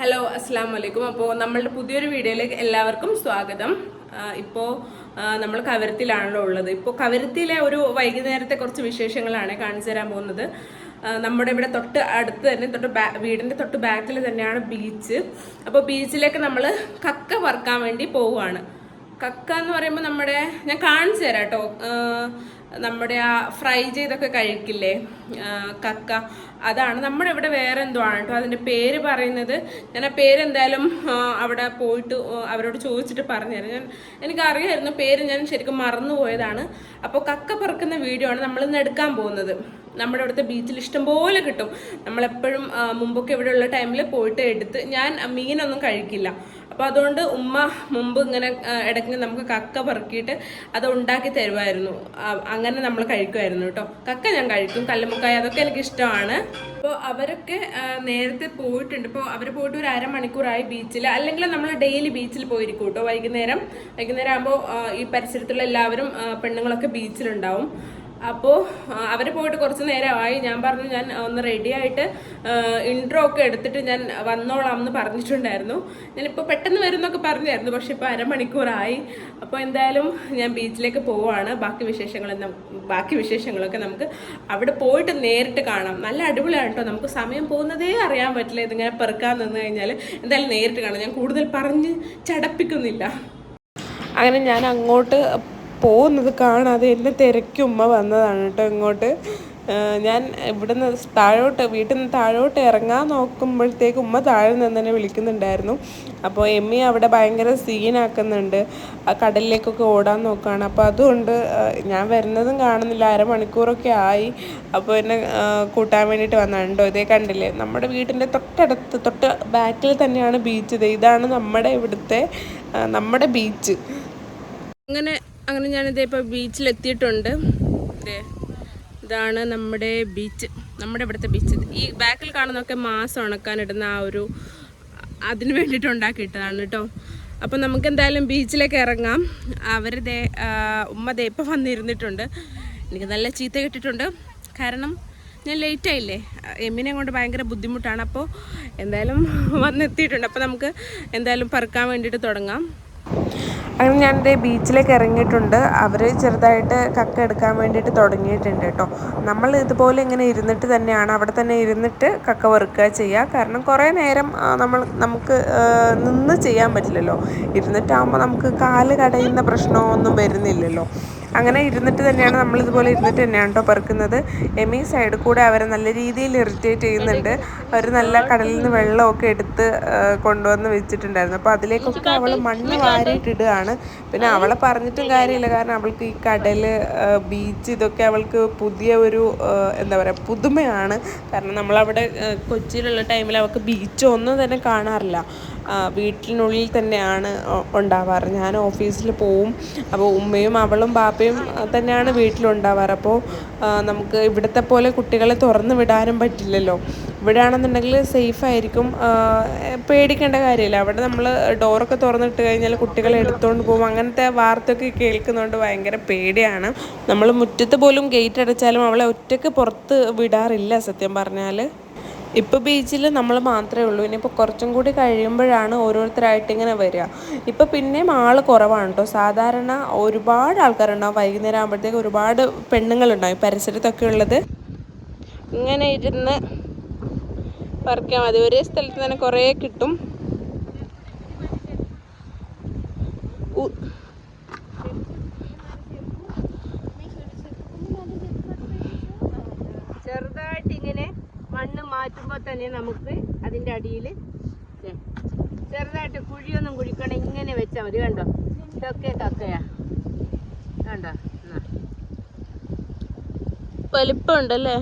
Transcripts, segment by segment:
Hello അസ്സാം വലൈക്കും അപ്പോൾ നമ്മളുടെ പുതിയൊരു വീഡിയോയിലേക്ക് എല്ലാവർക്കും സ്വാഗതം. ഇപ്പോൾ നമ്മൾ കവരത്തിലാണല്ലോ ഉള്ളത്. ഇപ്പോൾ കവരത്തിലെ ഒരു വൈകുന്നേരത്തെ കുറച്ച് വിശേഷങ്ങളാണ് കാണിച്ചു തരാൻ പോകുന്നത്. നമ്മുടെ ഇവിടെ തൊട്ട് അടുത്ത് തന്നെ തൊട്ട് ബാ വീടിന്റെ തൊട്ട് ബാക്കിൽ തന്നെയാണ് ബീച്ച് അപ്പോൾ ബീച്ചിലേക്ക് നമ്മൾ കക്ക പറക്കാൻ വേണ്ടി പോവുകയാണ്. കക്ക എന്ന് പറയുമ്പോൾ നമ്മുടെ ഞാൻ കാണിച്ചു തരാം കേട്ടോ. നമ്മുടെ ആ ഫ്രൈ ചെയ്തൊക്കെ കഴിക്കില്ലേ? കക്ക. അതാണ്. നമ്മുടെ ഇവിടെ വേറെ എന്തോ ആണ് കേട്ടോ അതിന്റെ പേര് പറയുന്നത് ഞാൻ ആ പേരെന്തായാലും അവിടെ പോയിട്ട് അവരോട് ചോദിച്ചിട്ട് പറഞ്ഞുതരാം. ഞാൻ എനിക്കറിയായിരുന്നു പേര് ഞാൻ ശരിക്കും മറന്നുപോയതാണ്. അപ്പോൾ കക്ക പറക്കുന്ന വീഡിയോ ആണ് നമ്മൾ ഇന്ന് എടുക്കാൻ പോകുന്നത്. നമ്മുടെ അവിടുത്തെ ബീച്ചിൽ ഇഷ്ടംപോലെ കിട്ടും. നമ്മളെപ്പോഴും മുമ്പൊക്കെ ഇവിടെ ഉള്ള ടൈമിൽ പോയിട്ട് എടുത്ത് ഞാൻ മീനൊന്നും കഴിക്കില്ല. അപ്പോൾ അതുകൊണ്ട് ഉമ്മ മുമ്പ് ഇങ്ങനെ ഇടയ്ക്ക് നമുക്ക് കക്ക പെറുക്കിയിട്ട് അത് ഉണ്ടാക്കി തരുമായിരുന്നു. അങ്ങനെ നമ്മൾ കഴിക്കുമായിരുന്നു കേട്ടോ. കക്ക ഞാൻ കഴിക്കും കല്ലുമുക്കായ അതൊക്കെ എനിക്ക് ഇഷ്ടമാണ്. അപ്പോൾ അവരൊക്കെ നേരത്തെ പോയിട്ടുണ്ട്. ഇപ്പോൾ അവർ പോയിട്ട് ഒരു അരമണിക്കൂറായി ബീച്ചിൽ അല്ലെങ്കിൽ നമ്മൾ ഡെയിലി ബീച്ചിൽ പോയിരിക്കും കേട്ടോ വൈകുന്നേരം. വൈകുന്നേരം ആകുമ്പോൾ ഈ പരിസരത്തുള്ള എല്ലാവരും പെണ്ണുങ്ങളൊക്കെ ബീച്ചിലുണ്ടാവും. അപ്പോൾ അവർ പോയിട്ട് കുറച്ച് നേരമായി. ഞാൻ പറഞ്ഞു ഞാൻ ഒന്ന് റെഡി ആയിട്ട് ഇൻട്രോ ഒക്കെ എടുത്തിട്ട് ഞാൻ വന്നോളാം എന്ന് പറഞ്ഞിട്ടുണ്ടായിരുന്നു. ഞാനിപ്പോൾ പെട്ടെന്ന് വരുന്നൊക്കെ പറഞ്ഞായിരുന്നു പക്ഷെ ഇപ്പോൾ അരമണിക്കൂറായി. അപ്പോൾ എന്തായാലും ഞാൻ ബീച്ചിലേക്ക് പോവാണ്. ബാക്കി വിശേഷങ്ങൾ ബാക്കി വിശേഷങ്ങളൊക്കെ നമുക്ക് അവിടെ പോയിട്ട് നേരിട്ട് കാണാം. നല്ല അടിപൊളിയാണ് കേട്ടോ നമുക്ക് സമയം പോകുന്നതേ അറിയാൻ പറ്റില്ല. ഇതിങ്ങനെ പെറുക്കാൻ നിന്ന് കഴിഞ്ഞാൽ എന്തായാലും നേരിട്ട് കാണാം. ഞാൻ കൂടുതൽ പറഞ്ഞ് ചടപ്പിക്കുന്നില്ല. അങ്ങനെ ഞാൻ അങ്ങോട്ട് പോകുന്നത് കാണാതെ എന്നെ തിരക്കി ഉമ്മ വന്നതാണ് കേട്ടോ ഇങ്ങോട്ട്. ഞാൻ ഇവിടുന്ന് താഴോട്ട് വീട്ടിൽ നിന്ന് താഴോട്ട് ഇറങ്ങാൻ നോക്കുമ്പോഴത്തേക്ക് ഉമ്മ താഴെ നിന്ന് തന്നെ വിളിക്കുന്നുണ്ടായിരുന്നു. അപ്പോൾ എമ്മി അവിടെ ഭയങ്കര സീനാക്കുന്നുണ്ട്. ആ കടലിലേക്കൊക്കെ ഓടാൻ നോക്കുകയാണ്. അപ്പോൾ അതുകൊണ്ട് ഞാൻ വരുന്നതും കാണുന്നില്ല. അരമണിക്കൂറൊക്കെ ആയി. അപ്പോൾ എന്നെ കൂട്ടാൻ വേണ്ടിയിട്ട് വന്നിട്ടുണ്ടോ ഇതേ കണ്ടില്ലേ? നമ്മുടെ വീട്ടിന്റെ തൊട്ടടുത്ത് തൊട്ട് ബാക്കിൽ തന്നെയാണ് ബീച്ച്. ഇത് ഇതാണ് നമ്മുടെ ഇവിടുത്തെ നമ്മുടെ ബീച്ച്. അങ്ങനെ അങ്ങനെ ഞാനിതേ ഇപ്പോൾ ബീച്ചിലെത്തിയിട്ടുണ്ട്. ഇതാണ് നമ്മുടെ ബീച്ച്. നമ്മുടെ ഇവിടുത്തെ ബീച്ച്. ഈ ബാക്കിൽ കാണുന്നതൊക്കെ മാസം ഉണക്കാനിടുന്ന ആ ഒരു അതിന് വേണ്ടിയിട്ട് ഉണ്ടാക്കിയിട്ടതാണ് കേട്ടോ. അപ്പം നമുക്ക് എന്തായാലും ബീച്ചിലേക്ക് ഇറങ്ങാം. അവരുടെ ഉമ്മ ദേ ഇപ്പം വന്നിരുന്നിട്ടുണ്ട്. എനിക്ക് നല്ല ചീത്ത കിട്ടിയിട്ടുണ്ട് കാരണം ഞാൻ ലേറ്റ് ആയില്ലേ? എമ്മിനെ കൊണ്ട് ഭയങ്കര ബുദ്ധിമുട്ടാണ്. അപ്പോൾ എന്തായാലും വന്നെത്തിയിട്ടുണ്ട്. അപ്പോൾ നമുക്ക് എന്തായാലും പറക്കാൻ വേണ്ടിയിട്ട് തുടങ്ങാം. അങ്ങനെ ഞാൻ ദേ ബീച്ചിലേക്ക് ഇറങ്ങിയിട്ടുണ്ട്. അവർ ചെറുതായിട്ട് കക്ക എടുക്കാൻ വേണ്ടിയിട്ട് തുടങ്ങിയിട്ടുണ്ട് കേട്ടോ. നമ്മൾ ഇതുപോലെ ഇങ്ങനെ ഇരുന്നിട്ട് തന്നെയാണ് അവിടെ തന്നെ ഇരുന്നിട്ട് കക്ക വറുക്കുക ചെയ്യുക. കാരണം കുറേ നേരം നമ്മൾ നമുക്ക് നിന്ന് ചെയ്യാൻ പറ്റില്ലല്ലോ. ഇരുന്നിട്ടാകുമ്പോൾ നമുക്ക് കാൽ കടയുന്ന പ്രശ്നമൊന്നും വരുന്നില്ലല്ലോ. അങ്ങനെ ഇരുന്നിട്ട് തന്നെയാണ് നമ്മൾ ഇതുപോലെ ഇരുന്നിട്ട് തന്നെയാണ് കേട്ടോ പെറുക്കുന്നത്. എമി സൈഡിൽ കൂടെ അവരെ നല്ല രീതിയിൽ ഇറിറ്റേറ്റ് ചെയ്യുന്നുണ്ട്. അവർ നല്ല കടലിൽ നിന്ന് വെള്ളമൊക്കെ എടുത്ത് കൊണ്ടുവന്ന് വെച്ചിട്ടുണ്ടായിരുന്നു. അപ്പോൾ അതിലേക്കൊക്കെ അവൾ മണ്ണ് വാരിയിട്ടിടുകയാണ് പിന്നെ അവളെ പറഞ്ഞിട്ടും കാര്യമില്ല. കാരണം അവൾക്ക് ഈ കടൽ ബീച്ച് ഇതൊക്കെ അവൾക്ക് പുതിയ ഒരു ആ, എന്താ പറയുക പുതുമയാണ്. കാരണം നമ്മളവിടെ കൊച്ചിയിലുള്ള ടൈമിൽ അവൾക്ക് ബീച്ചോ ഒന്നും തന്നെ കാണാറില്ല. വീട്ടിനുള്ളിൽ തന്നെയാണ് ഉണ്ടാവാറ്. ഞാൻ ഓഫീസിൽ പോവും. അപ്പോൾ ഉമ്മയും അവളും ബാപ്പയും തന്നെയാണ് വീട്ടിലുണ്ടാവാറ്. അപ്പോൾ നമുക്ക് ഇവിടുത്തെ പോലെ കുട്ടികളെ തുറന്നു വിടാനും പറ്റില്ലല്ലോ. ഇവിടെ ആണെന്നുണ്ടെങ്കിൽ സേഫ് ആയിരിക്കും പേടിക്കേണ്ട കാര്യമില്ല. അവിടെ നമ്മൾ ഡോറൊക്കെ തുറന്നിട്ട് കഴിഞ്ഞാൽ കുട്ടികളെ എടുത്തുകൊണ്ട് പോകും. അങ്ങനത്തെ വാർത്തയൊക്കെ കേൾക്കുന്നതുകൊണ്ട് ഭയങ്കര പേടിയാണ്. നമ്മൾ മുറ്റത്ത് പോലും ഗേറ്റ് അടച്ചാലും അവളെ ഒറ്റയ്ക്ക് പുറത്ത് വിടാറില്ല സത്യം പറഞ്ഞാൽ ഇപ്പോൾ ബീച്ചിൽ നമ്മൾ മാത്രമേ ഉള്ളൂ. ഇനിയിപ്പോൾ കുറച്ചും കൂടി കഴിയുമ്പോഴാണ് ഓരോരുത്തരായിട്ട് ഇങ്ങനെ വരിക. ഇപ്പോൾ പിന്നെയും ആൾ കുറവാണ് കേട്ടോ സാധാരണ ഒരുപാട് ആൾക്കാരുണ്ടാവും. വൈകുന്നേരം ആകുമ്പോഴത്തേക്ക് ഒരുപാട് പെണ്ണുങ്ങളുണ്ടാവും. ഈ പരിസരത്തൊക്കെ ഉള്ളത്. ഇങ്ങനെ ഇരുന്ന് പറിക്കാൻ മതി. ഒരേ സ്ഥലത്ത് തന്നെ കുറേ കിട്ടും ഉ- ചെറുതായിട്ട് ഇങ്ങനെ മണ്ണ് മാറ്റുമ്പോൾ തന്നെ നമുക്ക് അതിന്റെ അടിയിൽ ചെറുതായിട്ട് കുഴിയൊന്നും കുഴിക്കണം ഇങ്ങനെ വെച്ചാൽ മതി. കണ്ടോ? ഇതൊക്കെ കക്കയാ. കണ്ടോ. വലിപ്പമുണ്ടല്ലേ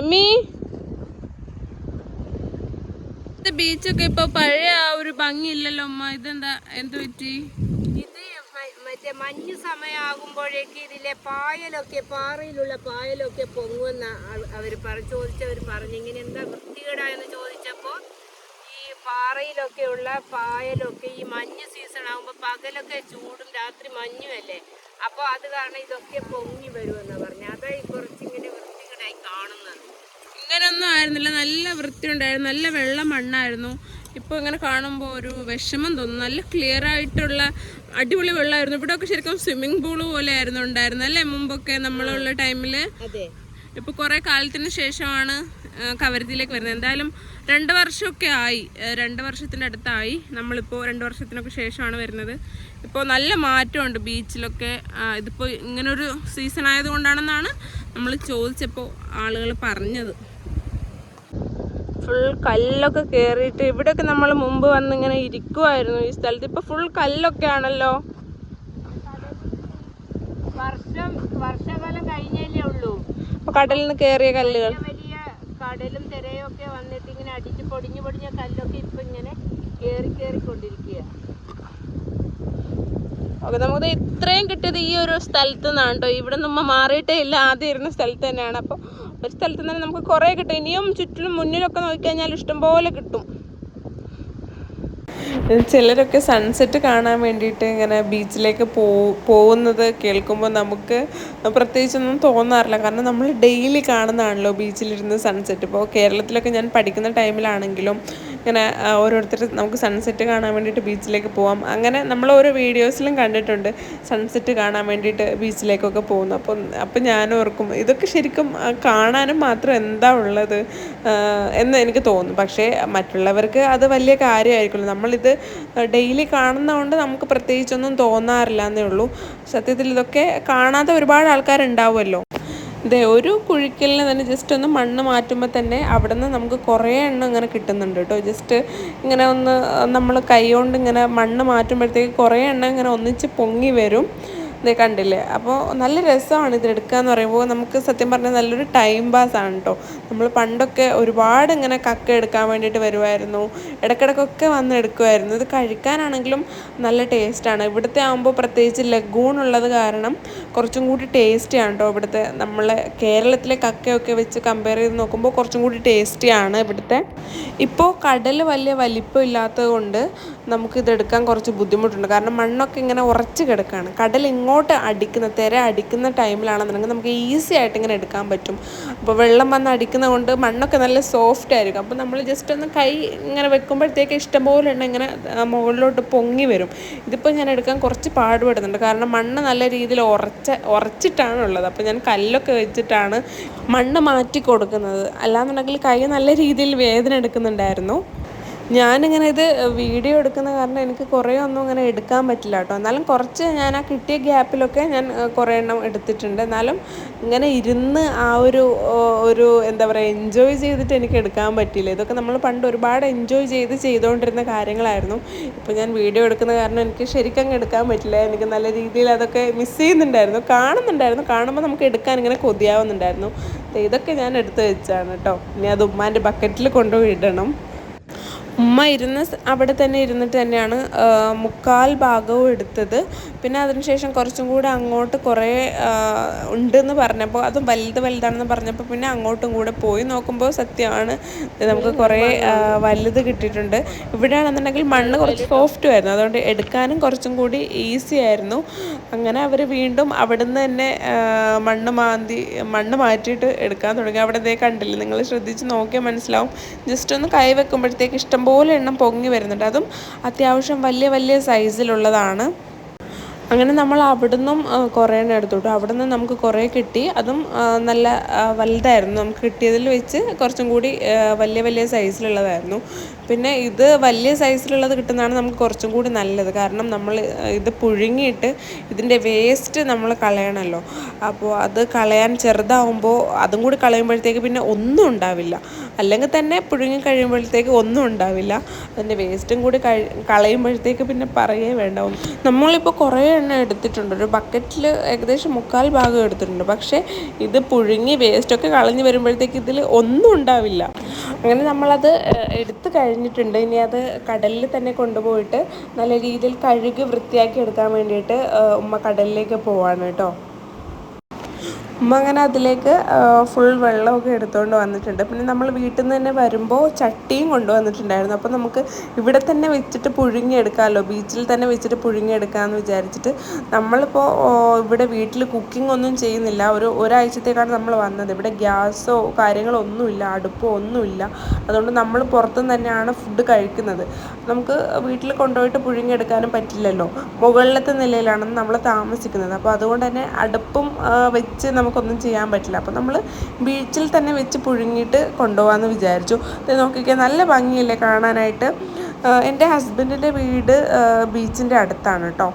എമ്മി? ബീച്ചൊക്കെ ഇപ്പൊ പഴയ ആ ഒരു ഭംഗിയില്ലല്ലോ അമ്മ ഇതെന്താ എന്ത് പറ്റി? ഇത് മ- മറ്റേ മഞ്ഞ് സമയമാകുമ്പോഴേക്ക് ഇതിലെ പായലൊക്കെ പാറയിലുള്ള പായലൊക്കെ പൊങ്ങുമെന്ന് അവർ പറ ചോദിച്ചവർ പറഞ്ഞു. ഇങ്ങനെ എന്താ വൃത്തികേടായെന്ന് ചോദിച്ചപ്പോൾ ഈ പാറയിലൊക്കെയുള്ള പായലൊക്കെ ഈ മഞ്ഞ് സീസൺ ആകുമ്പോൾ പകലൊക്കെ ചൂടും രാത്രി മഞ്ഞുമല്ലേ? അപ്പോൾ അത് കാരണം ഇതൊക്കെ പൊങ്ങി വരുമെന്ന് വരുമെന്നാണ് പറഞ്ഞത് അതായി കുറച്ചിങ്ങനെ വൃത്തികേടായി കാണുന്നത്. ഇങ്ങനെയൊന്നും ആയിരുന്നില്ല. നല്ല വൃത്തി ഉണ്ടായിരുന്നു നല്ല വെള്ളം മണ്ണായിരുന്നു. ഇപ്പോൾ ഇങ്ങനെ കാണുമ്പോൾ ഒരു വിഷമം തോന്നുന്നു നല്ല ക്ലിയർ ആയിട്ടുള്ള അടിപൊളി വെള്ളമായിരുന്നു ഇവിടെ ഒക്കെ ശരിക്കും സ്വിമ്മിംഗ് പൂൾ പോലെ ആയിരുന്നു ഉണ്ടായിരുന്നത് അല്ലേ? മുമ്പൊക്കെ നമ്മളുള്ള ടൈമിൽ ഇപ്പോൾ കുറേ കാലത്തിന് ശേഷമാണ് കവരത്തിലേക്ക് വരുന്നത്. എന്തായാലും രണ്ട് വർഷമൊക്കെ ആയി. രണ്ട് വർഷത്തിന്റെ അടുത്തായി. നമ്മളിപ്പോൾ രണ്ട് വർഷത്തിനൊക്കെ ശേഷമാണ് വരുന്നത്. ഇപ്പോൾ നല്ല മാറ്റമുണ്ട് ബീച്ചിലൊക്കെ. ഇതിപ്പോൾ ഇങ്ങനൊരു സീസൺ ആയതുകൊണ്ടാണെന്നാണ് നമ്മൾ ചോദിച്ചപ്പോൾ ആളുകൾ പറഞ്ഞത്. ഫുൾ കല്ലൊക്കെ കയറിയിട്ട് ഇവിടെയൊക്കെ നമ്മൾ മുമ്പ് വന്ന് ഇങ്ങനെ ഇരിക്കുമായിരുന്നു ഈ സ്ഥലത്ത്. ഇപ്പൊ ഫുൾ കല്ലൊക്കെ ആണല്ലോ. വർഷം വർഷകാലം കഴിഞ്ഞല്ലേ ഉള്ളൂ. അപ്പൊ കടലിൽ നിന്ന് കയറിയ കല്ലുകൾ. വലിയ കടലും തിരയും ഒക്കെ വന്നിട്ട് ഇങ്ങനെ അടിച്ച് പൊടിഞ്ഞു പൊടിഞ്ഞ കല്ലൊക്കെ ഇപ്പൊ ഇങ്ങനെ കേറി കേറിക്കൊണ്ടിരിക്കുക ഓക്കെ നമുക്ക് ഇത്രയും കിട്ടിയത് ഈ ഒരു സ്ഥലത്ത് നിന്നാണ് കേട്ടോ. ഇവിടെ നമ്മ മാറിയിട്ടേ ഇല്ല. ആദ്യം ഇരുന്ന സ്ഥലത്ത് തന്നെയാണ്. അപ്പോൾ ഒരു സ്ഥലത്ത് തന്നെ നമുക്ക് കുറേ കിട്ടും. ഇനിയും ചുറ്റിലും മുന്നിലൊക്കെ നോക്കിക്കഴിഞ്ഞാൽ ഇഷ്ടംപോലെ കിട്ടും. ചിലരൊക്കെ സൺസെറ്റ് കാണാൻ വേണ്ടിയിട്ട് ഇങ്ങനെ ബീച്ചിലേക്ക് പോ പോകുന്നത് കേൾക്കുമ്പോൾ നമുക്ക് പ്രത്യേകിച്ചൊന്നും തോന്നാറില്ല. കാരണം നമ്മൾ ഡെയിലി കാണുന്നതാണല്ലോ ബീച്ചിലിരുന്ന് സൺസെറ്റ് ഇപ്പോൾ കേരളത്തിലൊക്കെ ഞാൻ പഠിക്കുന്ന ടൈമിലാണെങ്കിലും ഇങ്ങനെ ഓരോരുത്തർ നമുക്ക് സൺസെറ്റ് കാണാൻ വേണ്ടിയിട്ട് ബീച്ചിലേക്ക് പോവാം. അങ്ങനെ നമ്മൾ ഓരോ വീഡിയോസിലും കണ്ടിട്ടുണ്ട് സൺസെറ്റ് കാണാൻ വേണ്ടിയിട്ട് ബീച്ചിലേക്കൊക്കെ പോകുന്നു അപ്പോൾ അപ്പം ഞാൻ ഓർക്കും ഇതൊക്കെ ശരിക്കും കാണാനും മാത്രം എന്താ ഉള്ളത് എന്ന് എനിക്ക് തോന്നും. പക്ഷേ മറ്റുള്ളവർക്ക് അത് വലിയ കാര്യമായിരിക്കുമല്ലോ നമ്മളിത് ഡെയിലി കാണുന്നതുകൊണ്ട് നമുക്ക് പ്രത്യേകിച്ചൊന്നും തോന്നാറില്ല എന്നേ ഉള്ളൂ. സത്യത്തിൽ ഇതൊക്കെ കാണാത്ത ഒരുപാട് ആൾക്കാരുണ്ടാവുമല്ലോ. ഇതേ ഒരു കുഴിക്കലിന് തന്നെ ജസ്റ്റ് ഒന്ന് മണ്ണ് മാറ്റുമ്പോൾ തന്നെ അവിടെ നിന്ന് നമുക്ക് കുറേ എണ്ണം ഇങ്ങനെ കിട്ടുന്നുണ്ട് കേട്ടോ. ജസ്റ്റ് ഇങ്ങനെ ഒന്ന് നമ്മൾ കൈ കൊണ്ട് ഇങ്ങനെ മണ്ണ് മാറ്റുമ്പോഴത്തേക്ക് കുറേ എണ്ണം ഇങ്ങനെ ഒന്നിച്ച് പൊങ്ങി വരും. ഇതേ കണ്ടില്ലേ? അപ്പോൾ നല്ല രസമാണ് ഇത് എടുക്കുക എന്ന് പറയുമ്പോൾ. നമുക്ക് സത്യം പറഞ്ഞാൽ നല്ലൊരു ടൈം പാസ് ആണ് കേട്ടോ നമ്മൾ പണ്ടൊക്കെ ഒരുപാട് ഇങ്ങനെ കക്ക എടുക്കാൻ വേണ്ടിയിട്ട് വരുമായിരുന്നു ഇടയ്ക്കിടയ്ക്കൊക്കെ വന്ന് എടുക്കുമായിരുന്നു ഇത് കഴിക്കാനാണെങ്കിലും നല്ല ടേസ്റ്റാണ് ഇവിടുത്തെ ആകുമ്പോൾ പ്രത്യേകിച്ച് ലഗൂൺ ഉള്ളത് കാരണം കുറച്ചും കൂടി ടേസ്റ്റിയാണ് കേട്ടോ ഇവിടുത്തെ. നമ്മളെ കേരളത്തിലെ കക്കയൊക്കെ വെച്ച് കമ്പയർ ചെയ്ത് നോക്കുമ്പോൾ കുറച്ചും കൂടി ടേസ്റ്റിയാണ് ഇവിടുത്തെ. ഇപ്പോൾ കടൽ വലിയ വലിപ്പം ഇല്ലാത്തത് കൊണ്ട് നമുക്കിതെടുക്കാൻ കുറച്ച് ബുദ്ധിമുട്ടുണ്ട്. കാരണം മണ്ണൊക്കെ ഇങ്ങനെ ഉറച്ച് കിടക്കുകയാണ് കടൽ ഇങ്ങോട്ട് അടിക്കുന്ന തിര അടിക്കുന്ന ടൈമിലാണെന്നുണ്ടെങ്കിൽ നമുക്ക് ഈസി ആയിട്ട് ഇങ്ങനെ എടുക്കാൻ പറ്റും. അപ്പോൾ വെള്ളം വന്ന് അടിക്കുന്നത് കൊണ്ട് മണ്ണൊക്കെ നല്ല സോഫ്റ്റ് ആയിരിക്കും. അപ്പോൾ നമ്മൾ ജസ്റ്റ് ഒന്ന് കൈ ഇങ്ങനെ വെക്കുമ്പോഴത്തേക്ക് ഇഷ്ടംപോലെ എണ്ണ ഇങ്ങനെ മുകളിലോട്ട് പൊങ്ങി വരും. ഇതിപ്പോൾ ഞാൻ എടുക്കാൻ കുറച്ച് പാടുപെടുന്നുണ്ട്. കാരണം മണ്ണ് നല്ല രീതിയിൽ ഉറച്ച ഉറച്ചിട്ടാണ് ഉള്ളത് അപ്പോൾ ഞാൻ കല്ലൊക്കെ വെച്ചിട്ടാണ് മണ്ണ് മാറ്റി കൊടുക്കുന്നത്. അല്ലാന്നുണ്ടെങ്കിൽ കൈ നല്ല രീതിയിൽ വേദന എടുക്കുന്നുണ്ടായിരുന്നു. ഞാനിങ്ങനെ ഇത് വീഡിയോ എടുക്കുന്ന കാരണം എനിക്ക് കുറേ ഒന്നും ഇങ്ങനെ എടുക്കാൻ പറ്റില്ല കേട്ടോ. എന്നാലും കുറച്ച് ഞാൻ ആ കിട്ടിയ ഗ്യാപ്പിലൊക്കെ ഞാൻ കുറേ എണ്ണം എടുത്തിട്ടുണ്ട്. എന്നാലും ഇങ്ങനെ ഇരുന്ന് ആ ഒരു ഒരു എന്താ പറയുക എൻജോയ് ചെയ്തിട്ട് എനിക്ക് എടുക്കാൻ പറ്റില്ല ഇതൊക്കെ നമ്മൾ പണ്ട് ഒരുപാട് എൻജോയ് ചെയ്ത് ചെയ്തുകൊണ്ടിരുന്ന കാര്യങ്ങളായിരുന്നു. ഇപ്പോൾ ഞാൻ വീഡിയോ എടുക്കുന്ന കാരണം എനിക്ക് ശരിക്കും അങ്ങ് എടുക്കാൻ പറ്റില്ല. എനിക്ക് നല്ല രീതിയിൽ അതൊക്കെ മിസ് ചെയ്യുന്നുണ്ടായിരുന്നു. കാണുന്നുണ്ടായിരുന്നു. കാണുമ്പോൾ നമുക്ക് എടുക്കാൻ ഇങ്ങനെ കൊതിയാവുന്നുണ്ടായിരുന്നു. ഇതൊക്കെ ഞാൻ എടുത്തു വെച്ചാണ് കേട്ടോ. ഇനി അത് ഉമ്മാന്റെ ബക്കറ്റിൽ കൊണ്ടുപോയി ഇടണം. ഉമ്മ ഇരുന്ന് അവിടെ തന്നെ ഇരുന്നിട്ട് തന്നെയാണ് മുക്കാൽ ഭാഗവും എടുത്തത്. പിന്നെ അതിനുശേഷം കുറച്ചും കൂടെ അങ്ങോട്ട് കുറേ ഉണ്ടെന്ന് പറഞ്ഞപ്പോൾ അതും വലുത് വലുതാണെന്ന് പറഞ്ഞപ്പോൾ പിന്നെ അങ്ങോട്ടും കൂടെ പോയി നോക്കുമ്പോൾ സത്യമാണ് നമുക്ക് കുറേ വലുത് കിട്ടിയിട്ടുണ്ട്. ഇവിടെയാണെന്നുണ്ടെങ്കിൽ മണ്ണ് കുറച്ച് സോഫ്റ്റ് ആയിരുന്നു. അതുകൊണ്ട് എടുക്കാനും കുറച്ചും കൂടി ഈസി ആയിരുന്നു. അങ്ങനെ അവർ വീണ്ടും അവിടുന്ന് തന്നെ മണ്ണ് മാന്തി മണ്ണ് മാറ്റിയിട്ട് എടുക്കാൻ തുടങ്ങി. അവിടെ ഇതേ കണ്ടില്ലേ നിങ്ങൾ ശ്രദ്ധിച്ച് നോക്കിയാൽ മനസ്സിലാവും. ജസ്റ്റ് ഒന്ന് കൈ വെക്കുമ്പോഴത്തേക്ക് ഇഷ്ടംപോലെ എണ്ണം പൊങ്ങി വരുന്നുണ്ട്. അതും അത്യാവശ്യം വലിയ വലിയ സൈസിലുള്ളതാണ് അങ്ങനെ നമ്മൾ അവിടുന്നും കുറേ എണ്ണം എടുത്തു കേട്ടോ അവിടുന്ന് നമുക്ക് കുറേ കിട്ടി. അതും നല്ല വലുതായിരുന്നു. നമുക്ക് കിട്ടിയതിൽ വെച്ച് കുറച്ചും കൂടി വലിയ വലിയ സൈസിലുള്ളതായിരുന്നു. പിന്നെ ഇത് വലിയ സൈസിലുള്ളത് കിട്ടുന്നതാണ് നമുക്ക് കുറച്ചും കൂടി നല്ലത്. കാരണം നമ്മൾ ഇത് പുഴുങ്ങിയിട്ട് ഇതിന്റെ വേസ്റ്റ് നമ്മൾ കളയണമല്ലോ. അപ്പോൾ അത് കളയാൻ ചെറുതാവുമ്പോൾ അതും കൂടി കളയുമ്പോഴത്തേക്ക് പിന്നെ ഒന്നും ഉണ്ടാവില്ല. അല്ലെങ്കിൽ തന്നെ പുഴുങ്ങി കഴിയുമ്പോഴത്തേക്ക് ഒന്നും ഉണ്ടാവില്ല. അതിന്റെ വേസ്റ്റും കൂടി കഴി കളയുമ്പോഴത്തേക്ക് പിന്നെ പറയേ വേണ്ട ഒന്നും. നമ്മളിപ്പോൾ കുറേ എണ്ണം എടുത്തിട്ടുണ്ട്. ഒരു ബക്കറ്റിൽ ഏകദേശം മുക്കാൽ ഭാഗം എടുത്തിട്ടുണ്ട്. പക്ഷേ ഇത് പുഴുങ്ങി വേസ്റ്റൊക്കെ കളഞ്ഞ് വരുമ്പോഴത്തേക്ക് ഇതിൽ ഒന്നും ഉണ്ടാവില്ല. അങ്ങനെ നമ്മളത് എടുത്ത് കഴിഞ്ഞിട്ടുണ്ട്. ഇനി അത് കടലിൽ തന്നെ കൊണ്ടുപോയിട്ട് നല്ല രീതിയിൽ കഴുകി വൃത്തിയാക്കി എടുക്കാൻ വേണ്ടിയിട്ട് ഉമ്മ കടലിലേക്ക് പോവാണ് കേട്ടോ. ഉമ്മ അങ്ങനെ അതിലേക്ക് ഫുൾ വെള്ളമൊക്കെ എടുത്തുകൊണ്ട് വന്നിട്ടുണ്ട്. പിന്നെ നമ്മൾ വീട്ടിൽ നിന്ന് തന്നെ വരുമ്പോൾ ചട്ടിയും കൊണ്ടുവന്നിട്ടുണ്ടായിരുന്നു. അപ്പോൾ നമുക്ക് ഇവിടെ തന്നെ വെച്ചിട്ട് പുഴുങ്ങിയെടുക്കാമല്ലോ ബീച്ചിൽ തന്നെ വെച്ചിട്ട് പുഴുങ്ങിയെടുക്കാമെന്ന് വിചാരിച്ചിട്ട് നമ്മളിപ്പോൾ ഇവിടെ വീട്ടിൽ കുക്കിംഗ് ഒന്നും ചെയ്യുന്നില്ല. ഒരു ഒരാഴ്ചത്തേക്കാണ് നമ്മൾ വന്നത്. ഇവിടെ ഗ്യാസോ കാര്യങ്ങളോ ഒന്നുമില്ല അടുപ്പോ ഒന്നുമില്ല. അതുകൊണ്ട് നമ്മൾ പുറത്തുനിന്ന് തന്നെയാണ് ഫുഡ് കഴിക്കുന്നത്. നമുക്ക് വീട്ടിൽ കൊണ്ടുപോയിട്ട് പുഴുങ്ങിയെടുക്കാനും പറ്റില്ലല്ലോ. മുകളിലത്തെ നിലയിലാണ് നമ്മൾ താമസിക്കുന്നത്. അപ്പോൾ അതുകൊണ്ട് തന്നെ അടുപ്പും വെച്ച് വെച്ച് നമുക്കൊന്നും ചെയ്യാൻ പറ്റില്ല. അപ്പോൾ നമ്മൾ ബീച്ചിൽ തന്നെ വെച്ച് പുഴുങ്ങിയിട്ട് കൊണ്ടുപോകാമെന്ന് വിചാരിച്ചു. ഇത് നോക്കിക്കാൻ നല്ല ഭംഗിയല്ലേ കാണാനായിട്ട്? എന്റെ ഹസ്ബൻഡിന്റെ വീട് ബീച്ചിന്റെ അടുത്താണ് കേട്ടോ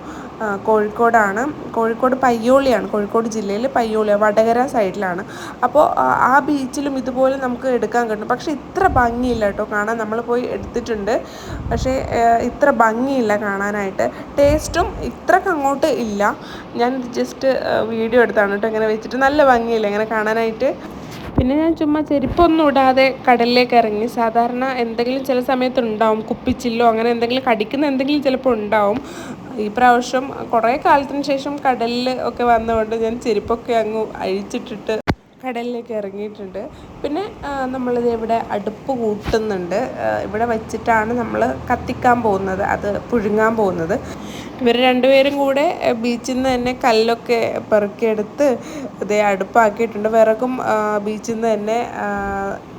കോഴിക്കോടാണ്. കോഴിക്കോട് പയ്യോളിയാണ്. കോഴിക്കോട് ജില്ലയിൽ പയ്യോളി വടകര സൈഡിലാണ്. അപ്പോൾ ആ, ബീച്ചിലും ഇതുപോലെ നമുക്ക് എടുക്കാൻ കിട്ടും. പക്ഷേ ഇത്ര ഭംഗിയില്ല കേട്ടോ. കാണാൻ നമ്മൾ പോയി എടുത്തിട്ടുണ്ട്. പക്ഷേ ഇത്ര ഭംഗിയില്ല കാണാനായിട്ട്. ടേസ്റ്റും ഇത്രക്ക് അങ്ങോട്ട് ഇല്ല. ഞാൻ ജസ്റ്റ് വീഡിയോ എടുത്താണ് കേട്ടോ. ഇങ്ങനെ വെച്ചിട്ട് നല്ല ഭംഗിയില്ല ഇങ്ങനെ കാണാനായിട്ട്. പിന്നെ ഞാൻ ചുമ്മാ ചെരുപ്പൊന്നും ഇടാതെ കടലിലേക്ക് ഇറങ്ങി. സാധാരണ എന്തെങ്കിലും ചില സമയത്ത് ഉണ്ടാവും. കുപ്പിച്ചില്ലോ അങ്ങനെ എന്തെങ്കിലും കടിക്കുന്ന എന്തെങ്കിലും ചിലപ്പോൾ ഉണ്ടാവും. ഈ പ്രാവശ്യം കുറേ കാലത്തിന് ശേഷം കടലിൽ ഒക്കെ വന്നതുകൊണ്ട് ഞാൻ ചെരുപ്പൊക്കെ അങ്ങ് അഴിച്ചിട്ടിട്ട് കടലിലേക്ക് ഇറങ്ങിയിട്ടുണ്ട്. പിന്നെ നമ്മളിത് ഇവിടെ അടുപ്പ് കൂട്ടുന്നുണ്ട്. ഇവിടെ വെച്ചിട്ടാണ് നമ്മൾ കത്തിക്കാൻ പോകുന്നത്. അത് പുഴുങ്ങാൻ പോകുന്നത്. ഇവർ രണ്ടുപേരും കൂടെ ബീച്ചിൽ നിന്ന് തന്നെ കല്ലൊക്കെ പെറുക്കിയെടുത്ത് ഇതേ അടുപ്പാക്കിയിട്ടുണ്ട്. വിറകും ബീച്ചിൽ നിന്ന് തന്നെ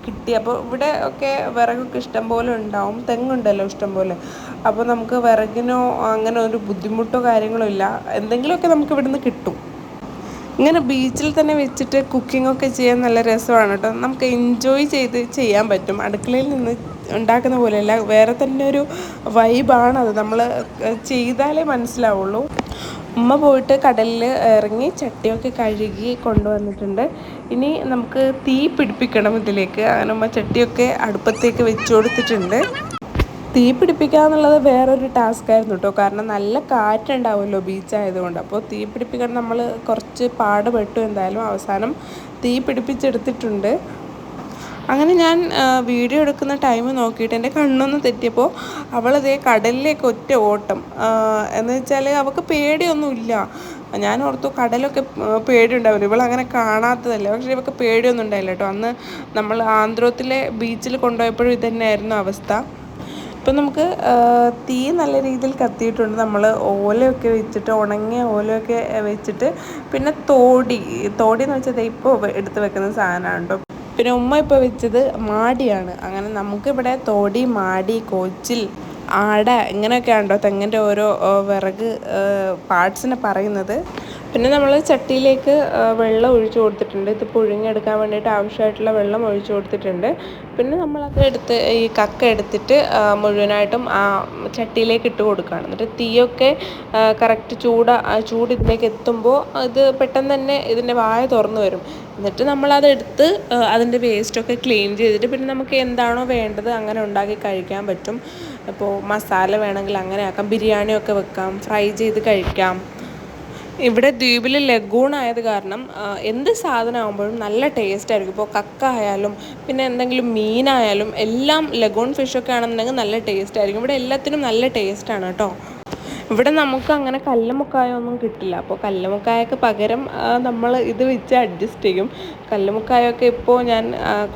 കിട്ടി. അപ്പോൾ ഇവിടെ ഒക്കെ വിറകൊക്കെ ഇഷ്ടം പോലെ ഉണ്ടാവും. തെങ്ങുണ്ടല്ലോ ഇഷ്ടം പോലെ. അപ്പോൾ നമുക്ക് വിറകിനോ അങ്ങനെ ഒരു ബുദ്ധിമുട്ടോ കാര്യങ്ങളോ ഇല്ല. എന്തെങ്കിലുമൊക്കെ നമുക്ക് ഇവിടുന്ന് കിട്ടും. ഇങ്ങനെ ബീച്ചിൽ തന്നെ വെച്ചിട്ട് കുക്കിംഗ് ഒക്കെ ചെയ്യാൻ നല്ല രസമാണ് കേട്ടോ. നമുക്ക് എൻജോയ് ചെയ്ത് ചെയ്യാൻ പറ്റും. അടുക്കളയിൽ നിന്ന് ഉണ്ടാക്കുന്ന പോലെയല്ല വേറെ തന്നെ ഒരു വൈബാണ് അത്. നമ്മൾ ചെയ്താലേ മനസ്സിലാവുള്ളൂ. ഉമ്മ പോയിട്ട് കടലിൽ ഇറങ്ങി ചട്ടിയൊക്കെ കഴുകി കൊണ്ടുവന്നിട്ടുണ്ട്. ഇനി നമുക്ക് തീ പിടിപ്പിക്കണം ഇതിലേക്ക്. അങ്ങനെ ഉമ്മ ചട്ടിയൊക്കെ അടുപ്പത്തേക്ക് വെച്ചു കൊടുത്തിട്ടുണ്ട്. തീ പിടിപ്പിക്കുക എന്നുള്ളത് വേറൊരു ടാസ്ക് ആയിരുന്നു കേട്ടോ. കാരണം നല്ല കാറ്റുണ്ടാവുമല്ലോ ബീച്ചായതുകൊണ്ട് അപ്പോൾ തീ പിടിപ്പിക്കാൻ നമ്മൾ കുറച്ച് പാടുപെട്ടു എന്തായാലും. അവസാനം തീ പിടിപ്പിച്ചെടുത്തിട്ടുണ്ട്. അങ്ങനെ ഞാൻ വീഡിയോ എടുക്കുന്ന ടൈം നോക്കിയിട്ട് എന്റെ കണ്ണൊന്ന് തെറ്റിയപ്പോൾ അവളതേ കടലിലേക്ക് ഒറ്റ ഓട്ടം. എന്ന് വെച്ചാൽ അവൾക്ക് പേടിയൊന്നുമില്ല. ഞാൻ ഓർത്തു കടലൊക്കെ പേടി പേടിയുണ്ടാവില്ല? ഇവൾ അങ്ങനെ കാണാത്തതല്ലേ? പക്ഷേ ഇവൾക്ക് പേടിയൊന്നും ഉണ്ടായില്ല കേട്ടോ. അന്ന് നമ്മൾ ആന്ധ്രത്തിലെ ബീച്ചിൽ കൊണ്ടുപോയപ്പോഴും ഇതന്നെയായിരുന്നു അവസ്ഥ. ഇപ്പം നമുക്ക് തീ നല്ല രീതിയിൽ കത്തിയിട്ടുണ്ട്. നമ്മൾ ഓലയൊക്കെ വെച്ചിട്ട് ഉണങ്ങിയ ഓലയൊക്കെ വെച്ചിട്ട് പിന്നെ തോടി. തോടി എന്ന് വെച്ചാൽ ഇപ്പോൾ എടുത്ത് വെക്കുന്ന സാധനമാണ് കേട്ടോ പിന്നെ ഉമ്മ ഇപ്പോൾ വെച്ചത് മാടിയാണ്. അങ്ങനെ നമുക്കിവിടെ തോടി മാടി കോച്ചിൽ ആട ഇങ്ങനെയൊക്കെയാണ് കേട്ടോ തെങ്ങിന്റെ ഓരോ വിറക് പാർട്സിനെ പറയുന്നത്. പിന്നെ നമ്മൾ ചട്ടിയിലേക്ക് വെള്ളം ഒഴിച്ചു കൊടുത്തിട്ടുണ്ട്. ഇത് പുഴുങ്ങിയെടുക്കാൻ വേണ്ടിയിട്ട് ആവശ്യമായിട്ടുള്ള വെള്ളം ഒഴിച്ചു കൊടുത്തിട്ടുണ്ട്. പിന്നെ നമ്മളത് എടുത്ത് ഈ കക്ക എടുത്തിട്ട് മുഴുവനായിട്ടും ആ ചട്ടിയിലേക്ക് ഇട്ട് കൊടുക്കുകയാണ്. എന്നിട്ട് തീയൊക്കെ കറക്റ്റ് ചൂട് ചൂട് ഇതിലേക്ക് എത്തുമ്പോൾ ഇത് പെട്ടെന്ന് തന്നെ ഇതിന്റെ വായ തുറന്നു വരും. എന്നിട്ട് നമ്മളതെടുത്ത് അതിന്റെ വേസ്റ്റൊക്കെ ക്ലീൻ ചെയ്തിട്ട് പിന്നെ നമുക്ക് എന്താണോ വേണ്ടത് അങ്ങനെ ഉണ്ടാക്കി കഴിക്കാൻ പറ്റും. ഇപ്പോൾ മസാല വേണമെങ്കിൽ അങ്ങനെ ആക്കാം. ബിരിയാണിയൊക്കെ വെക്കാം. ഫ്രൈ ചെയ്ത് കഴിക്കാം. ഇവിടെ ദ്വീപിൽ ലഗൂൺ ആയത് കാരണം എന്ത് സാധനമാകുമ്പോഴും നല്ല ടേസ്റ്റ് ആയിരിക്കും. ഇപ്പോൾ കക്ക ആയാലും പിന്നെ എന്തെങ്കിലും മീനായാലും എല്ലാം ലഗൂൺ ഫിഷൊക്കെ ആണെന്നുണ്ടെങ്കിൽ നല്ല ടേസ്റ്റ് ആയിരിക്കും. ഇവിടെ എല്ലാത്തിനും നല്ല ടേസ്റ്റ് ആണ് കേട്ടോ. ഇവിടെ നമുക്ക് അങ്ങനെ കല്ലുമുക്കായ ഒന്നും കിട്ടില്ല. അപ്പോൾ കല്ലുമുക്കായക്ക് പകരം നമ്മൾ ഇത് വെച്ച് അഡ്ജസ്റ്റ് ചെയ്യും. കല്ലുമുക്കായൊക്കെ ഇപ്പോൾ ഞാൻ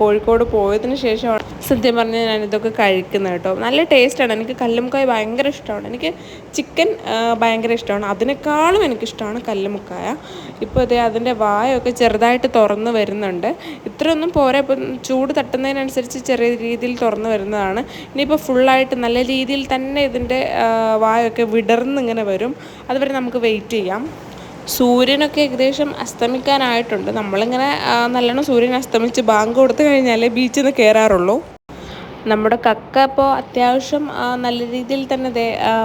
കോഴിക്കോട് പോയതിന് ശേഷമാണ് സത്യം പറഞ്ഞാൽ ഞാൻ ഇതൊക്കെ കഴിക്കുന്നത് കേട്ടോ. നല്ല ടേസ്റ്റാണ് എനിക്ക് കല്ലുമുക്കായ ഭയങ്കര ഇഷ്ടമാണ്. എനിക്ക് ചിക്കൻ ഭയങ്കര ഇഷ്ടമാണ്. അതിനേക്കാളും എനിക്കിഷ്ടമാണ് കല്ലുമുക്കായ. ഇപ്പോൾ ഇതേ അതിന്റെ വായൊക്കെ ചെറുതായിട്ട് തുറന്ന് വരുന്നുണ്ട്. ഇത്രയൊന്നും പോരാ. ഇപ്പം ചൂട് തട്ടുന്നതിനനുസരിച്ച് ചെറിയ രീതിയിൽ തുറന്ന് വരുന്നതാണ്. ഇനിയിപ്പോൾ ഫുള്ളായിട്ട് നല്ല രീതിയിൽ തന്നെ ഇതിന്റെ വായൊക്കെ വിടർന്നിങ്ങനെ വരും. അതുവരെ നമുക്ക് വെയിറ്റ് ചെയ്യാം. സൂര്യനൊക്കെ ഏകദേശം അസ്തമിക്കാനായിട്ടുണ്ട്. നമ്മളിങ്ങനെ നല്ലോണം സൂര്യൻ അസ്തമിച്ച് ബാങ്ക് കൊടുത്തു കഴിഞ്ഞാലേ ബീച്ചിൽ നിന്ന് കയറാറുള്ളൂ നമ്മുടെ കക്ക ഇപ്പോൾ അത്യാവശ്യം നല്ല രീതിയിൽ തന്നെ ദേ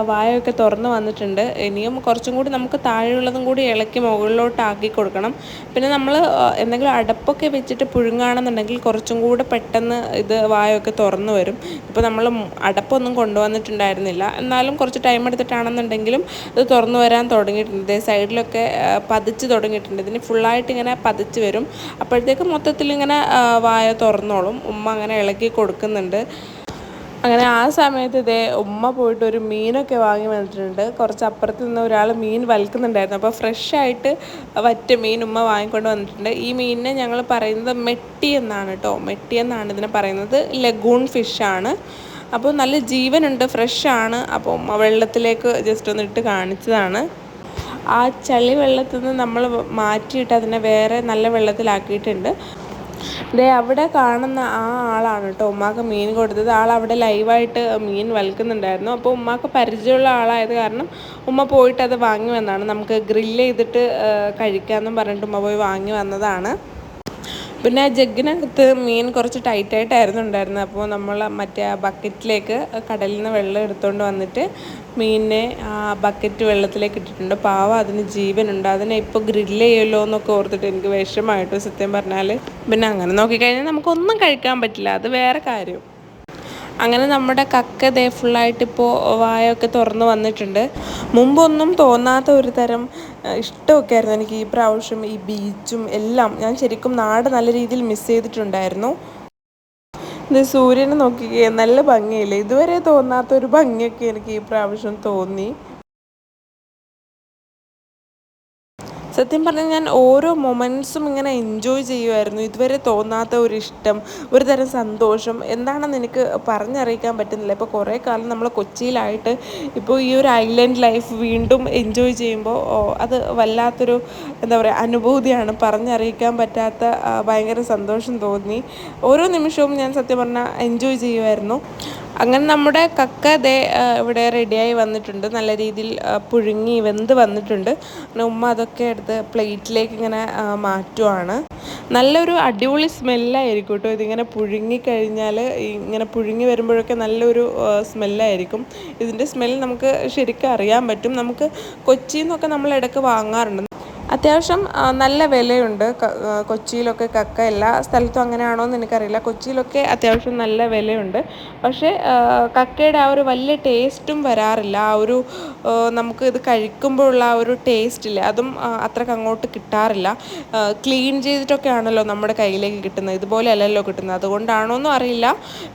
വായൊക്കെ തുറന്ന് വന്നിട്ടുണ്ട്. ഇനിയും കുറച്ചും കൂടി നമുക്ക് താഴെയുള്ളതും കൂടി ഇളക്കി മുകളിലോട്ട് ആക്കി കൊടുക്കണം. പിന്നെ നമ്മൾ എന്തെങ്കിലും അടപ്പൊക്കെ വെച്ചിട്ട് പുഴുങ്ങുകയാണെന്നുണ്ടെങ്കിൽ കുറച്ചും കൂടെ പെട്ടെന്ന് ഇത് വായൊക്കെ തുറന്ന് വരും. ഇപ്പോൾ നമ്മൾ അടപ്പൊന്നും കൊണ്ടുവന്നിട്ടുണ്ടായിരുന്നില്ല. എന്നാലും കുറച്ച് ടൈം എടുത്തിട്ടാണെന്നുണ്ടെങ്കിലും ഇത് തുറന്നു വരാൻ തുടങ്ങിയിട്ടുണ്ട്. സൈഡിലൊക്കെ പതിച്ച് തുടങ്ങിയിട്ടുണ്ട്. ഇതിന് ഫുള്ളായിട്ട് ഇങ്ങനെ പതിച്ച് വരും. അപ്പോഴത്തേക്ക് മൊത്തത്തിൽ ഇങ്ങനെ വായ തുറന്നോളും. ഉമ്മ അങ്ങനെ ഇളക്കി കൊടുക്കുന്നുണ്ട്. അങ്ങനെ ആ സമയത്ത് ഇതേ ഉമ്മ പോയിട്ട് ഒരു മീനൊക്കെ വാങ്ങി വന്നിട്ടുണ്ട്. കുറച്ച് അപ്പുറത്ത് നിന്ന് ഒരാൾ മീൻ വലിക്കുന്നുണ്ടായിരുന്നു അപ്പോൾ ഫ്രഷ് ആയിട്ട് വറ്റ മീൻ ഉമ്മ വാങ്ങിക്കൊണ്ട് വന്നിട്ടുണ്ട്. ഈ മീനിനെ ഞങ്ങൾ പറയുന്നത് മെട്ടി എന്നാണ് കേട്ടോ. മെട്ടി എന്നാണ് ഇതിനെ പറയുന്നത്. ലഗൂൺ ഫിഷാണ് അപ്പോൾ നല്ല ജീവനുണ്ട് ഫ്രഷാണ് അപ്പോൾ വെള്ളത്തിലേക്ക് ജസ്റ്റ് ഒന്ന് ഇട്ട് കാണിച്ചതാണ്. ആ ചളി വെള്ളത്തിൽ നിന്ന് നമ്മൾ മാറ്റിയിട്ട് അതിനെ വേറെ നല്ല വെള്ളത്തിലാക്കിയിട്ടുണ്ട്. ദേ അവിടെ കാണുന്ന ആ ആളാണ് കേട്ടോ ഉമ്മാക്ക് മീൻ കൊടുത്തത്. ആൾ അവിടെ ലൈവായിട്ട് മീൻ വൽക്കുന്നുണ്ടായിരുന്നു. അപ്പോൾ ഉമ്മാക്ക് പരിചയമുള്ള ആളായത് കാരണം ഉമ്മ പോയിട്ട് അത് വാങ്ങി വന്നതാണ് നമുക്ക് ഗ്രില്ല് ചെയ്തിട്ട് കഴിക്കാമെന്നും പറഞ്ഞിട്ട് ഉമ്മ പോയി വാങ്ങി വന്നതാണ്. പിന്നെ ആ ജഗ്ഗിനകത്ത് മീൻ കുറച്ച് ടൈറ്റായിട്ടായിരുന്നു ഉണ്ടായിരുന്നത്. അപ്പോൾ നമ്മൾ മറ്റേ ആ ബക്കറ്റിലേക്ക് കടലിൽ നിന്ന് വെള്ളം എടുത്തുകൊണ്ട് വന്നിട്ട് മീനിനെ ആ ബക്കറ്റ് വെള്ളത്തിലേക്ക് ഇട്ടിട്ടുണ്ട്. പാവ അതിന് ജീവനുണ്ട്. അതിനെ ഇപ്പോൾ ഗ്രില്ല് ചെയ്യുമല്ലോ എന്നൊക്കെ ഓർത്തിട്ട് എനിക്ക് വിഷമമായിട്ട് സത്യം പറഞ്ഞാൽ പിന്നെ അങ്ങനെ നോക്കിക്കഴിഞ്ഞാൽ നമുക്കൊന്നും കഴിക്കാൻ പറ്റില്ല. അത് വേറെ കാര്യം. അങ്ങനെ നമ്മുടെ കക്ക ദേ ഫുള്ളായിട്ട് ഇപ്പോൾ വായൊക്കെ തുറന്ന് വന്നിട്ടുണ്ട്. മുമ്പൊന്നും തോന്നാത്ത ഒരു തരം ഇഷ്ടമൊക്കെ ആയിരുന്നു എനിക്ക് ഈ പ്രാവശ്യം ഈ ബീച്ചും എല്ലാം. ഞാൻ ശരിക്കും നാട് നല്ല രീതിയിൽ മിസ് ചെയ്തിട്ടുണ്ടായിരുന്നു. ഇത് സൂര്യനെ നോക്കിക്കേ നല്ല ഭംഗിയില്ലേ? ഇതുവരെ തോന്നാത്ത ഒരു ഭംഗിയൊക്കെ എനിക്ക് ഈ പ്രാവശ്യം തോന്നി. സത്യം പറഞ്ഞാൽ ഞാൻ ഓരോ മൊമെന്റ്സും ഇങ്ങനെ എൻജോയ് ചെയ്യുമായിരുന്നു ഇതുവരെ തോന്നാത്ത ഒരു ഇഷ്ടം ഒരു തരം സന്തോഷം എന്താണെന്ന് എനിക്ക് പറഞ്ഞറിയിക്കാൻ പറ്റുന്നില്ല. ഇപ്പോൾ കുറേ കാലം നമ്മൾ കൊച്ചിയിലായിട്ട് ഇപ്പോൾ ഈ ഒരു ഐലൻഡ് ലൈഫ് വീണ്ടും എൻജോയ് ചെയ്യുമ്പോൾ അത് വല്ലാത്തൊരു എന്താ പറയുക അനുഭൂതിയാണ്. പറഞ്ഞറിയിക്കാൻ പറ്റാത്ത ഭയങ്കര സന്തോഷം തോന്നി. ഓരോ നിമിഷവും ഞാൻ സത്യം പറഞ്ഞാൽ എൻജോയ് ചെയ്യുമായിരുന്നു അങ്ങനെ നമ്മുടെ കക്ക ദേ ഇവിടെ റെഡിയായി വന്നിട്ടുണ്ട്. നല്ല രീതിയിൽ പുഴുങ്ങി വെന്ത് വന്നിട്ടുണ്ട്. അങ്ങനെ ഉമ്മ അതൊക്കെ എടുത്ത് പ്ലേറ്റിലേക്ക് ഇങ്ങനെ മാറ്റുവാണ്. നല്ലൊരു അടിപൊളി സ്മെല്ലായിരിക്കും കേട്ടോ. ഇതിങ്ങനെ പുഴുങ്ങി കഴിഞ്ഞാൽ ഇങ്ങനെ പുഴുങ്ങി വരുമ്പോഴൊക്കെ നല്ലൊരു സ്മെല്ലായിരിക്കും. ഇതിന്റെ സ്മെൽ നമുക്ക് ശരിക്കും അറിയാൻ പറ്റും. നമുക്ക് കൊച്ചിയിൽ നിന്നൊക്കെ നമ്മൾ ഇടയ്ക്ക് വാങ്ങാറുണ്ട്. അത്യാവശ്യം നല്ല വിലയുണ്ട്. കൊച്ചിയിലൊക്കെ കക്ക എല്ലാ സ്ഥലത്തും അങ്ങനെയാണോ എന്ന് എനിക്കറിയില്ല. കൊച്ചിയിലൊക്കെ അത്യാവശ്യം നല്ല വിലയുണ്ട്. പക്ഷേ കക്കയുടെ ആ ഒരു വലിയ ടേസ്റ്റും വരാറില്ല. ആ ഒരു നമുക്ക് ഇത് കഴിക്കുമ്പോഴുള്ള ആ ഒരു ടേസ്റ്റ് ഇല്ല അതും അത്രയ്ക്ക് അങ്ങോട്ട് കിട്ടാറില്ല. ക്ലീൻ ചെയ്തിട്ടൊക്കെ ആണല്ലോ നമ്മുടെ കയ്യിലേക്ക് കിട്ടുന്നത്. ഇതുപോലെ അല്ലല്ലോ കിട്ടുന്നത്. അതുകൊണ്ടാണോ എന്നും അറിയില്ല.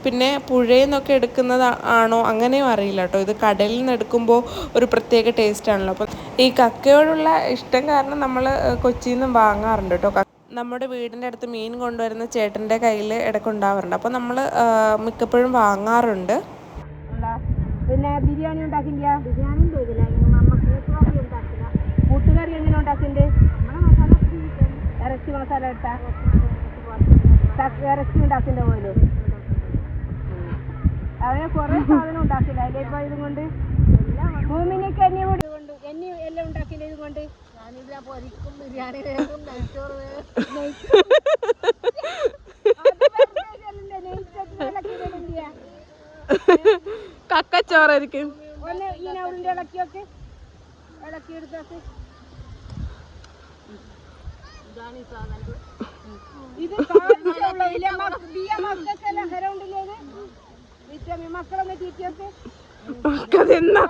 പിന്നെ പുഴയിൽ നിന്നൊക്കെ എടുക്കുന്നത് ആണോ അങ്ങനെയും അറിയില്ല കേട്ടോ. ഇത് കടലിൽ നിന്ന് എടുക്കുമ്പോൾ ഒരു പ്രത്യേക ടേസ്റ്റാണല്ലോ. അപ്പം ഈ കക്കയോടുള്ള ഇഷ്ടം കാരണം നമ്മൾ കൊച്ചിയിൽ നിന്നും വാങ്ങാറുണ്ട് കേട്ടോ നമ്മുടെ വീടിന്റെ അടുത്ത് മീൻ കൊണ്ടുവരുന്ന ചേട്ടന്റെ കയ്യിൽ ഇടയ്ക്കുണ്ടാവാറുണ്ട് അപ്പോൾ നമ്മൾ മിക്കപ്പോഴും വാങ്ങാറുണ്ട്? പിന്നെ ബിരിയാണി ഉണ്ടാക്കില്ല. ബിരിയാണി കൂട്ടുകറി എങ്ങനെ ഉണ്ടാക്കിണ്ട് ഇറച്ചി മസാല ഇട്ടാ ഇറച്ചി ഉണ്ടാക്കിന്റെ പോലെ അവനെ കുറേ സാധനം ഉണ്ടാക്കില്ല അതിലേക്ക് ഇതും കൊണ്ട്. ഭൂമിനിക്ക് എണ്ണി എണ്ണി എല്ലാം ഉണ്ടാക്കില്ല ഇത് കൊണ്ട് ഞാനിതിലാ പൊരിക്കും ബിരിയാണി വേഗം നെയ്ച്ചോറ് കക്കച്ചോറായിരിക്കും. ഒന്ന് ഈ നൗറിന്റെ ഇളക്കിയൊക്കെ ഇളക്കിയെടുത്തൊക്കെ ഇത് ഹരമുണ്ടില്ലേ máscara metí, ¿qué haces? Cadena.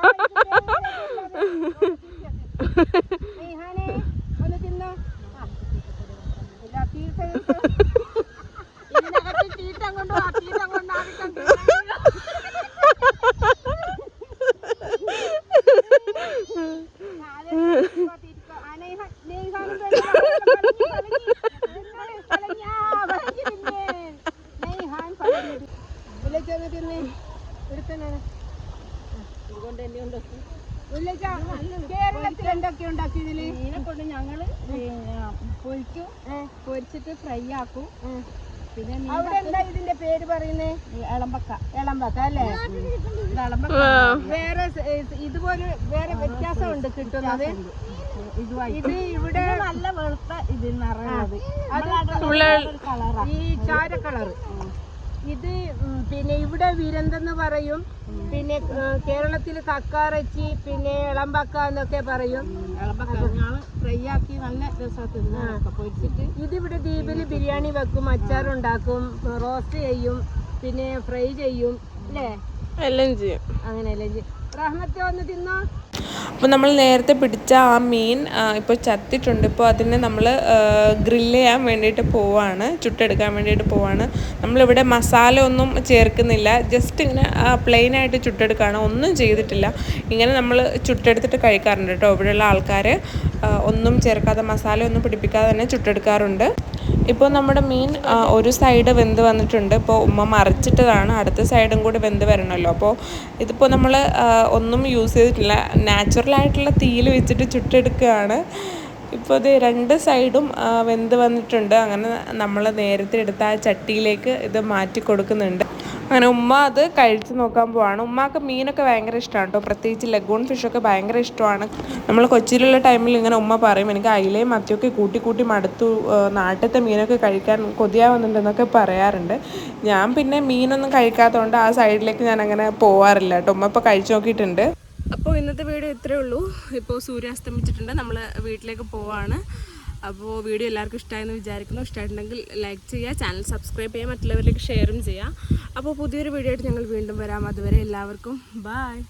ഞങ്ങൾ പൊരിക്കും. പൊരിച്ചിട്ട് ഫ്രൈ ആക്കും. പിന്നെ മീൻ അവിടെ എന്താ ഇതിന്റെ പേര് പറയുന്നേ? ഇളമ്പക്ക ഇളമ്പക്ക അല്ലേ? ഇളമ്പക്ക വേറെ ഇതുപോലെ വേറെ വ്യത്യാസമുണ്ട് കിട്ടുന്നത്? ഇത് ഇവിടെ നല്ല വെളുത്ത ഇത് നിറയുന്നത്. കളറാ. ഈ ചാര കളറ് ഇത് പിന്നെ ഇവിടെ വിരന്തെന്ന് പറയും. പിന്നെ കേരളത്തിൽ കക്കാറച്ചി പിന്നെ ഇളമ്പക്ക എന്നൊക്കെ പറയും. ഫ്രൈ ആക്കി നല്ല പൊരിച്ചിട്ട്. ഇതിവിടെ ദ്വീപിൽ ബിരിയാണി വെക്കും അച്ചാറുണ്ടാക്കും റോസ്റ്റ് ചെയ്യും പിന്നെ ഫ്രൈ ചെയ്യും അല്ലേ? എല്ലാം ചെയ്യും? റഹ്മത്തെ തിന്നോ? അപ്പോൾ നമ്മൾ നേരത്തെ പിടിച്ച ആ മീൻ ഇപ്പോൾ ചത്തിട്ടുണ്ട്. ഇപ്പോൾ അതിനെ നമ്മൾ ഗ്രില്ല് ചെയ്യാൻ വേണ്ടിയിട്ട് പോവാണ്. ചുട്ടെടുക്കാൻ വേണ്ടിയിട്ട് പോവാണ്. നമ്മളിവിടെ മസാല ഒന്നും ചേർക്കുന്നില്ല. ജസ്റ്റ് ഇങ്ങനെ പ്ലെയിൻ ആയിട്ട് ചുട്ടെടുക്കുകയാണ് ഒന്നും ചെയ്തിട്ടില്ല. ഇങ്ങനെ നമ്മൾ ചുട്ടെടുത്തിട്ട് കഴിക്കാറുണ്ട് കേട്ടോ. ഇവിടെയുള്ള ആൾക്കാർ ഒന്നും ചേർക്കാതെ മസാല ഒന്നും പിടിപ്പിക്കാതെ തന്നെ ചുട്ടെടുക്കാറുണ്ട്. ഇപ്പോൾ നമ്മുടെ മീൻ ഒരു സൈഡ് വെന്ത് വന്നിട്ടുണ്ട്. ഇപ്പോൾ ഉമ്മ മറിച്ചിട്ടതാണ് അടുത്ത സൈഡും കൂടി വെന്ത് വരണമല്ലോ അപ്പോൾ ഇതിപ്പോൾ നമ്മൾ ഒന്നും യൂസ് ചെയ്തിട്ടില്ല. നാച്ചുറൽ ആയിട്ടുള്ള തീയിൽ വെച്ചിട്ട് ചുട്ടെടുക്കുകയാണ്. ഇപ്പോൾ ഇത് രണ്ട് സൈഡും വെന്ത് വന്നിട്ടുണ്ട്. അങ്ങനെ നമ്മൾ നേരത്തെ എടുത്ത ആ ചട്ടിയിലേക്ക് ഇത് മാറ്റി കൊടുക്കുന്നുണ്ട്. അങ്ങനെ ഉമ്മ അത് കഴിച്ച് നോക്കാൻ പോവാണ്. ഉമ്മാക്ക് മീനൊക്കെ ഭയങ്കര ഇഷ്ടമാണ് കേട്ടോ പ്രത്യേകിച്ച് ലഗൂൺ ഫിഷൊക്കെ ഭയങ്കര ഇഷ്ടമാണ് നമ്മൾ കൊച്ചിയിലുള്ള ടൈമിൽ ഇങ്ങനെ ഉമ്മ പറയും എനിക്ക് അയിലയും മത്തിയൊക്കെ കൂട്ടി കൂട്ടി മടുത്തു നാട്ടിലത്തെ മീനൊക്കെ കഴിക്കാൻ കൊതിയാവുന്നുണ്ടെന്നൊക്കെ പറയാറുണ്ട്. ഞാൻ പിന്നെ മീനൊന്നും കഴിക്കാത്തതുകൊണ്ട് ആ സൈഡിലേക്ക് ഞാൻ അങ്ങനെ പോവാറില്ല കേട്ടോ ഉമ്മ ഇപ്പോൾ കഴിച്ചു നോക്കിയിട്ടുണ്ട്. അപ്പോൾ ഇന്നത്തെ വീഡിയോ ഇത്രയേ ഉള്ളൂ. ഇപ്പോൾ സൂര്യാസ്തമിച്ചിട്ടുണ്ട്. നമ്മൾ വീട്ടിലേക്ക് പോവാണ്. അപ്പോൾ വീഡിയോ എല്ലാവർക്കും ഇഷ്ടമായെന്ന് വിചാരിക്കുന്നു. ഇഷ്ടമായിട്ടുണ്ടെങ്കിൽ ലൈക്ക് ചെയ്യുക ചാനൽ സബ്സ്ക്രൈബ് ചെയ്യുക മറ്റുള്ളവരിലേക്ക് ഷെയറും ചെയ്യുക. അപ്പോൾ പുതിയൊരു വീഡിയോ ആയിട്ട് ഞങ്ങൾ വീണ്ടും വരാം. അതുവരെ എല്ലാവർക്കും ബായ്